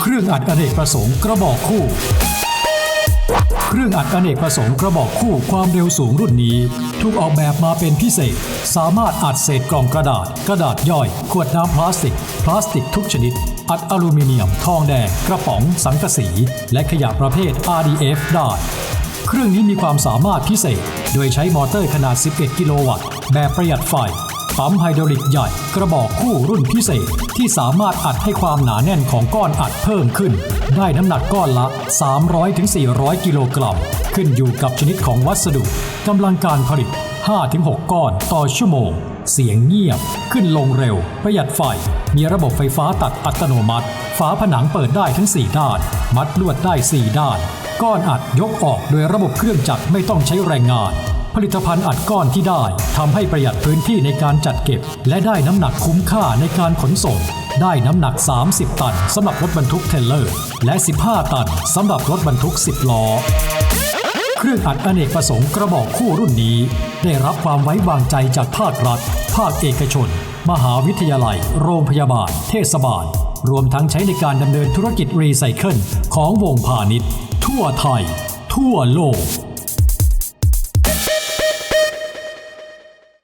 เครื่องอัดอเนกประสงค์กระบอกคู่ เครื่องอัดอเนกประสงค์กระบอกคู่ความเร็วสูงรุ่นนี้ ถูกออกแบบมาเป็นพิเศษ สามารถอัดเศษกล่องกระดาษ กระดาษย่อย ขวดน้ำพลาสติก พลาสติกทุกชนิด อัดอลูมิเนียม ทองแดง กระป๋อง สังกะสี และขยะประเภท RDF ได้เครื่องนี้มีความสามารถพิเศษ โดยใช้มอเตอร์ขนาด 11 กิโลวัตต์ แบบประหยัดไฟ ปั๊มไฮดรอลิกใหญ่กระบอกคู่รุ่นพิเศษ ที่สามารถอัดให้ความหนาแน่นของก้อนอัดเพิ่มขึ้น ได้น้ำหนักก้อนละ 300-400 กิโลกรัมขึ้นอยู่กับชนิดของวัสดุกำลังการผลิต 5-6 ก้อนต่อชั่วโมง เสียงเงียบ ขึ้นลงเร็ว ประหยัดไฟ มีระบบไฟฟ้าตัดอัตโนมัติ ฝาผนังเปิดได้ทั้ง 4 ด้าน มัดลวดได้ 4 ด้าน ก้อนอัดยกออกโดยระบบเครื่องจักรไม่ต้องใช้แรงงาน ผลิตภัณฑ์อัดก้อนที่ได้ทำให้ประหยัดพื้นที่ในการจัดเก็บ และได้น้ำหนักคุ้มค่าในการขนส่ง ได้น้ำหนัก 30 ตันสำหรับรถบรรทุกเทเลอร์ และ 15 ตันสำหรับรถบรรทุก 10 ล้อเครื่องอัดอเนกประสงค์กระบอกคู่รุ่นนี้ ได้รับความไว้วางใจจากภาครัฐ ภาคเอกชน มหาวิทยาลัย โรงพยาบาล เทศบาล รวมทั้งใช้ในการดำเนินธุรกิจรีไซเคิลของวงพาณิชย์ ทั่วไทย ทั่วโลก